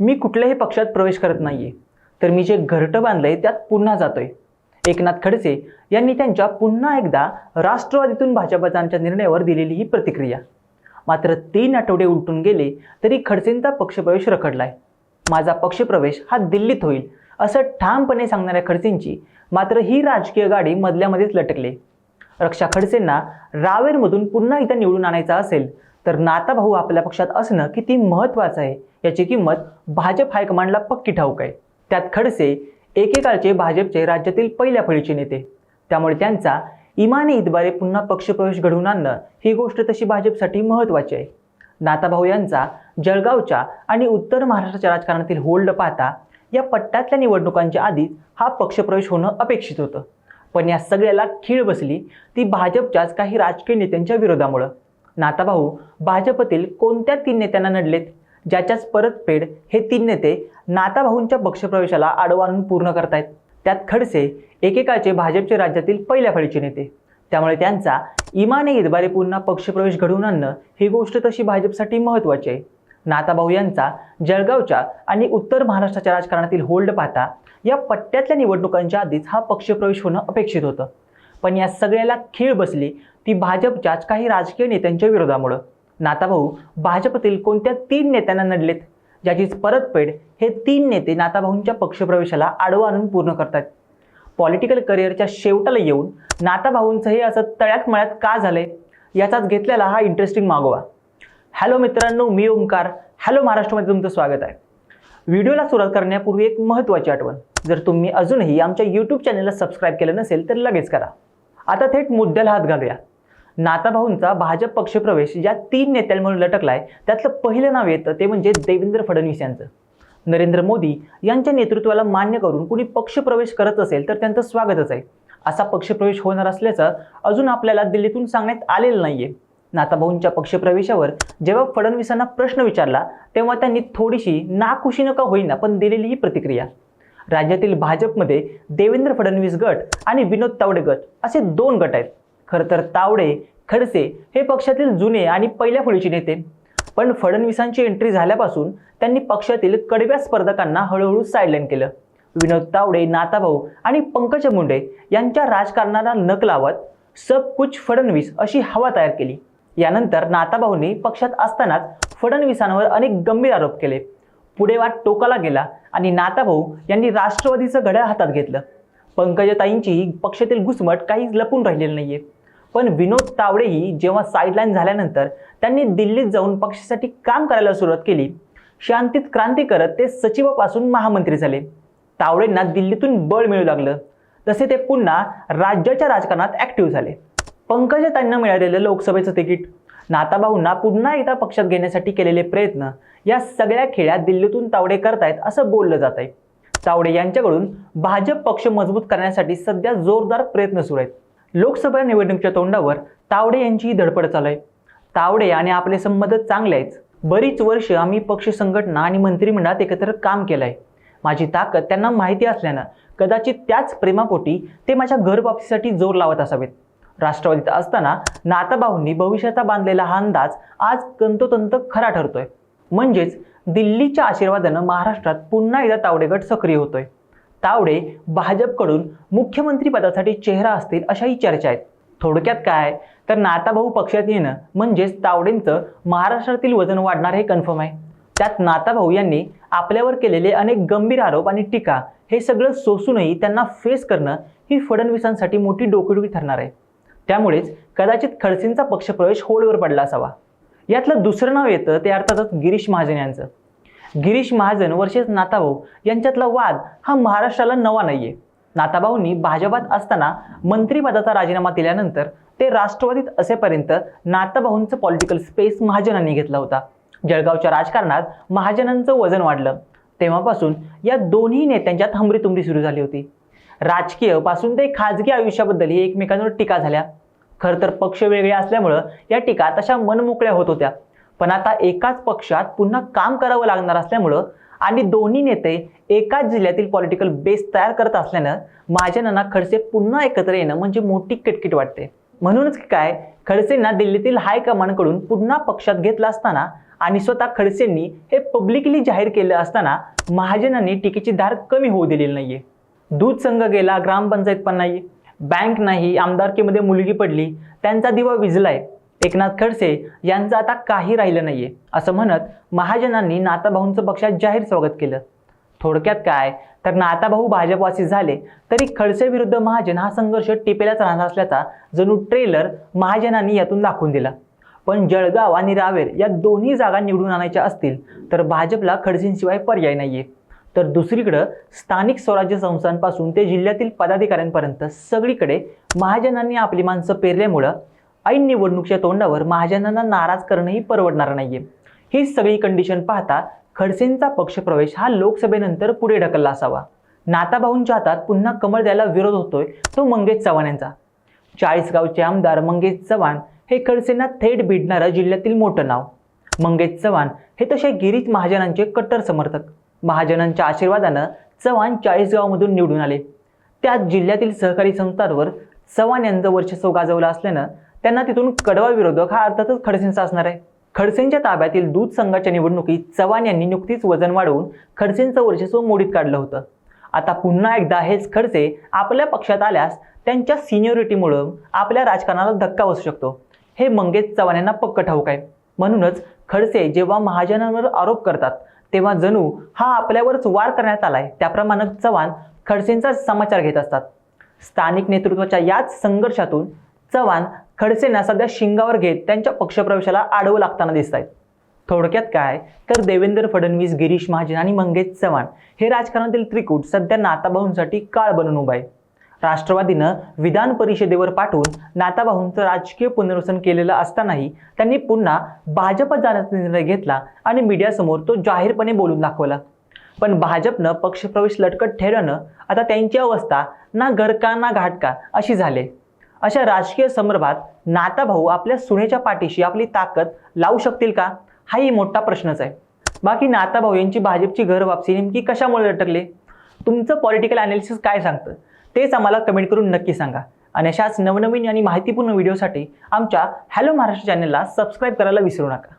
मी कुठल्याही पक्षात प्रवेश करत नाही आहे तर मी जे घरटं बांधलं आहे त्यात पुन्हा जातोय. एकनाथ खडसे यांनी त्यांच्या पुन्हा एकदा राष्ट्रवादीतून भाजपच्या निर्णयावर दिलेली ही प्रतिक्रिया. मात्र तीन आठवडे उलटून गेले तरी खडसेंचा पक्षप्रवेश रखडलाय. माझा पक्षप्रवेश हा दिल्लीत होईल असं ठामपणे सांगणाऱ्या खडसेंची मात्र ही राजकीय गाडी मधल्यामध्येच लटकले. रक्षा खडसेंना रावेरमधून पुन्हा इथं निवडून आणायचा असेल तर नाताभाऊ आपल्या पक्षात असणं किती महत्त्वाचं आहे याची किंमत भाजप हायकमांडला पक्की ठाऊक आहे. त्यात खडसे एकेकाळचे भाजपचे राज्यातील पहिल्या फळीचे नेते. त्यामुळे त्यांचा इमानी इतबारे पुन्हा पक्षप्रवेश घडवून आणणं ही गोष्ट तशी भाजपसाठी महत्त्वाची आहे. नाताभाऊ यांचा जळगावच्या आणि उत्तर महाराष्ट्राच्या राजकारणातील होल्ड पाहता या पट्ट्यातल्या निवडणुकांच्या आधीच हा पक्षप्रवेश होणं अपेक्षित होतं. पण या सगळ्याला खीळ बसली ती भाजपच्याच काही राजकीय नेत्यांच्या विरोधामुळं. नाताभाऊ भाजपतील कोणत्या तीन नेत्यांना नडलेत? ज्याच्याच परतफेड हे तीन नेते नाताभाऊंच्या पक्षप्रवेशाला आडवा आणून पूर्ण करतायत. त्यात खडसे एकेकाळचे भाजपचे राज्यातील पहिल्या फळीचे नेते. त्यामुळे त्यांचा इमाने इतबारे पुन्हा पक्षप्रवेश घडवून आणणं ही गोष्ट तशी भाजपसाठी महत्त्वाची आहे. नाताभाऊ यांचा जळगावच्या आणि उत्तर महाराष्ट्राच्या राजकारणातील होल्ड पाहता या पट्ट्यातल्या निवडणुकांच्या आधीच हा पक्षप्रवेश होणं अपेक्षित होतं. पण या सगळ्याला खीळ बसली ती भाजपच्याच काही राजकीय नेत्यांच्या विरोधामुळं. नाताभाऊ भाजपतील कोणत्या तीन नेत्यांना नडलेत? ज्याचीच परतफेड हे तीन नेते नाताभाऊंच्या पक्षप्रवेशाला आडवं आणून पूर्ण करतात पॉलिटिकल करिअरच्या शेवटाला येऊन नाताभाऊंचं हे असं तळ्यात मळ्यात का झालंय? याचाच घेतलेला हा इंटरेस्टिंग मागोवा. हॅलो मित्रांनो मी ओंकार. हॅलो महाराष्ट्रामध्ये तुमचं स्वागत आहे. व्हिडिओला सुरुवात करण्यापूर्वी एक महत्त्वाची आठवण. जर तुम्ही अजूनही आमच्या यूट्यूब चॅनलला सबस्क्राईब केलं नसेल तर लगेच करा. आता थेट मुद्द्याला हात घालूया. नाताभाऊंचा भाजप पक्षप्रवेश ज्या तीन नेत्यांमधून लटकलाय. त्यातलं पहिलं नाव येतं ते म्हणजे देवेंद्र फडणवीस यांचं. नरेंद्र मोदी यांच्या नेतृत्वाला मान्य करून कुणी पक्षप्रवेश करत असेल तर त्यांचं स्वागतच आहे. असा पक्षप्रवेश होणार असल्याचं अजून आपल्याला दिल्लीतून सांगण्यात आलेलं नाहीये. नाताभाऊंच्या पक्षप्रवेशावर जेव्हा फडणवीसांना प्रश्न विचारला तेव्हा त्यांनी थोडीशी नाखुशी नका होईना पण दिलेली ही प्रतिक्रिया. राज्यातील भाजपमध्ये देवेंद्र फडणवीस गट आणि विनोद तावडे गट असे दोन गट आहेत. खरं तर तावडे खडसे हे पक्षातील जुने आणि पहिल्या फळीचे नेते. पण फडणवीसांची एंट्री झाल्यापासून त्यांनी पक्षातील कडव्या स्पर्धकांना हळूहळू साईडलाईन केलं. विनोद तावडे नाताभाऊ आणि पंकज मुंडे यांच्या राजकारणाला नक लावत सब कुछ फडणवीस अशी हवा तयार केली. यानंतर नाताभाऊंनी पक्षात असतानाच फडणवीसांवर अनेक गंभीर आरोप केले. पुढे वाट टोकाला गेला आणि नाताभाऊ यांनी राष्ट्रवादीचं घड्याळ हातात घेतलं. पंकजताईंची पक्षातील घुसमट काहीच लपून राहिलेली नाहीये. पण विनोद तावडेही जेव्हा साईडलाईन झाल्यानंतर त्यांनी दिल्लीत जाऊन पक्षासाठी काम करायला सुरुवात केली. शांतीत क्रांती करत ते सचिवापासून महामंत्री झाले. तावडेंना दिल्लीतून बळ मिळू लागलं. तसे ते पुन्हा राज्याच्या राजकारणात ॲक्टिव्ह झाले. पंकजताईंना मिळालेलं लोकसभेचं तिकीट. नाताभाऊंना पुन्हा एकदा पक्षात घेण्यासाठी केलेले प्रयत्न या सगळ्या खेळ्या दिल्लीतून तावडे करतायत असं बोललं जात आहे तावडे यांच्याकडून भाजप पक्ष मजबूत करण्यासाठी सध्या जोरदार प्रयत्न सुरू आहेत. लोकसभा निवडणुकीच्या तोंडावर तावडे यांचीही धडपड चालू आहे तावडे आणि आपले संबंध चांगले आहेत. बरीच वर्ष आम्ही पक्ष संघटना आणि मंत्रिमंडळात एकत्र काम केलं आहे माझी ताकद त्यांना माहिती असल्यानं कदाचित त्याच प्रेमापोटी ते माझ्या घरवापसीसाठी जोर लावत असावेत. राष्ट्रवादीत असताना नाताभाऊंनी भविष्याचा बांधलेला हा अंदाज आज तंतोतंत खरा ठरतोय. म्हणजेच दिल्लीच्या आशीर्वादानं महाराष्ट्रात पुन्हा एकदा तावडे गट सक्रिय होतोय. तावडे भाजपकडून मुख्यमंत्रीपदासाठी चेहरा असतील अशाही चर्चा आहेत. थोडक्यात काय? तर नाताभाऊ पक्षात येणं म्हणजेच तावडेंचं महाराष्ट्रातील वजन वाढणार हे कन्फर्म आहे. त्यात नाताभाऊ यांनी आपल्यावर केलेले अनेक गंभीर आरोप आणि टीका हे सगळं सोसूनही त्यांना फेस करणं ही फडणवीसांसाठी मोठी डोकडोकी ठरणार आहे. त्यामुळेच कदाचित खडसेंचा पक्षप्रवेश होल्डवर पडला असावा. यातलं दुसरं नाव येतं ते अर्थातच गिरीश महाजन यांचं. गिरीश महाजन वर्षेस नाताभाऊ यांच्यातला वाद हा महाराष्ट्राला नवा नाहीये. नाताभाऊंनी भाजपात असताना मंत्रिपदाचा राजीनामा दिल्यानंतर ते राष्ट्रवादीत असेपर्यंत नाताभाऊंचं पॉलिटिकल स्पेस महाजनांनी घेतला होता. जळगावच्या राजकारणात महाजनांचं वजन वाढलं. तेव्हापासून या दोन्ही नेत्यांच्यात हमरीतुमरी सुरू झाली होती. राजकीयपासून ते खाजगी आयुष्याबद्दलही एकमेकांवर टीका झाल्या. खरं तर पक्ष वेगळे असल्यामुळं या टीका तशा मनमोकळ्या होत होत्या. पण आता एकाच पक्षात पुन्हा काम करावं लागणार असल्यामुळं आणि दोन्ही नेते एकाच जिल्ह्यातील पॉलिटिकल बेस तयार करत असल्यानं महाजनांना खडसे पुन्हा एकत्र येणं म्हणजे मोठी किटकिट वाटते. म्हणूनच काय खडसेंना दिल्लीतील हायकमांडकडून पुन्हा पक्षात घेतलं असताना आणि स्वतः खडसेंनी हे पब्लिकली जाहीर केलं असताना महाजनांनी टीकेची धार कमी होऊ दिलेली नाहीये. दूध संघ गेला ग्रामपंचायत पण नाही बँक नाही आमदारकीमध्ये मुलगी पडली त्यांचा दिवा विजलाय. एकनाथ खडसे यांचं आता काही राहिलं नाहीये असं म्हणत महाजनांनी नाताभाऊंचं पक्षात जाहीर स्वागत केलं. थोडक्यात काय? तर नाताभाऊ भाजपवासी झाले तरी खडसे विरुद्ध महाजन हा संघर्ष टिपेलाच राहणार असल्याचा जणू ट्रेलर महाजनांनी यातून दाखवून दिला. पण जळगाव आणि रावेर या दोन्ही जागा निवडून आणायच्या असतील तर भाजपला खडसेंशिवाय पर्याय नाहीये. तर दुसरीकडं स्थानिक स्वराज्य संस्थांपासून ते जिल्ह्यातील पदाधिकाऱ्यांपर्यंत सगळीकडे महाजनांनी आपली माणसं पेरल्यामुळं ऐन निवडणुकीच्या तोंडावर महाजनांना नाराज करणंही परवडणार नाहीये. ही सगळी कंडिशन पाहता खडसेंचा पक्षप्रवेश हा लोकसभेनंतर पुढे ढकलला असावा. नाताभाऊंच्या हातात पुन्हा कमळ द्यायला विरोध होतोय तो मंगेश चव्हाण यांचा. चाळीसगावचे आमदार मंगेश चव्हाण हे खडसेंना थेट भिडणारं जिल्ह्यातील मोठं नाव. मंगेश चव्हाण हे तसे गिरीश महाजनांचे कट्टर समर्थक. महाजनांच्या आशीर्वादानं चव्हाण चाळीसगावमधून निवडून आले. त्यात जिल्ह्यातील सहकारी संस्थांवर चव्हाण यांचं वर्चस्व गाजवलं असल्यानं त्यांना तिथून कडवा विरोधक हा अर्थातच खडसेंचा असणार आहे. खडसेंच्या ताब्यातील दूध संघाच्या निवडणुकीत चव्हाण यांनी नुकतीच वजन वाढवून खडसेंचं वर्चस्व मोडीत काढलं होतं. आता पुन्हा एकदा हेच खडसे आपल्या पक्षात आल्यास त्यांच्या सिनियरिटीमुळं आपल्या राजकारणाला धक्का बसू शकतो. हे मंगेश चव्हाण यांना पक्क ठाऊक आहे. म्हणूनच खडसे जेव्हा महाजनांवर आरोप करतात तेव्हा जणू हा आपल्यावरच वार करण्यात आलाय. त्याप्रमाणे चव्हाण खडसेंचा समाचार घेत असतात. स्थानिक नेतृत्वाच्या याच संघर्षातून चव्हाण खडसेंना सध्या शिंगावर घेत त्यांच्या पक्षप्रवेशाला आडवं लागताना दिसत आहेत थोडक्यात काय? तर देवेंद्र फडणवीस गिरीश महाजन आणि मंगेश चव्हाण हे राजकारणातील त्रिकूट सध्या नाताभाऊंसाठी काळ बनून उभा आहे. राष्ट्रवादीनं विधान परिषदेवर पाठवून नाताभाऊंचं राजकीय पुनर्वसन केलेलं असतानाही त्यांनी पुन्हा भाजप जाण्याचा निर्णय घेतला आणि मीडियासमोर तो जाहीरपणे बोलून दाखवला. पण भाजपनं पक्षप्रवेश लटकत ठेवल्यानं आता त्यांची अवस्था ना घरका ना घाटका अशी झाली. अशा राजकीय संदर्भात नाताभाऊ आपल्या सुनेच्या पाठीशी आपली ताकद लावू शकतील का? हाही मोठा प्रश्नच आहे. बाकी नाताभाऊ यांची भाजपची घरवापसी नेमकी कशामुळे लटकले? तुमचं पॉलिटिकल अनालिसिस काय सांगतं? तेच आम्हाला कमेंट करून नक्की सांगा. आणि अशाच नवनवीन आणि माहितीपूर्ण व्हिडिओसाठी आमच्या हॅलो महाराष्ट्र चॅनलला सबस्क्राईब करायला विसरू नका.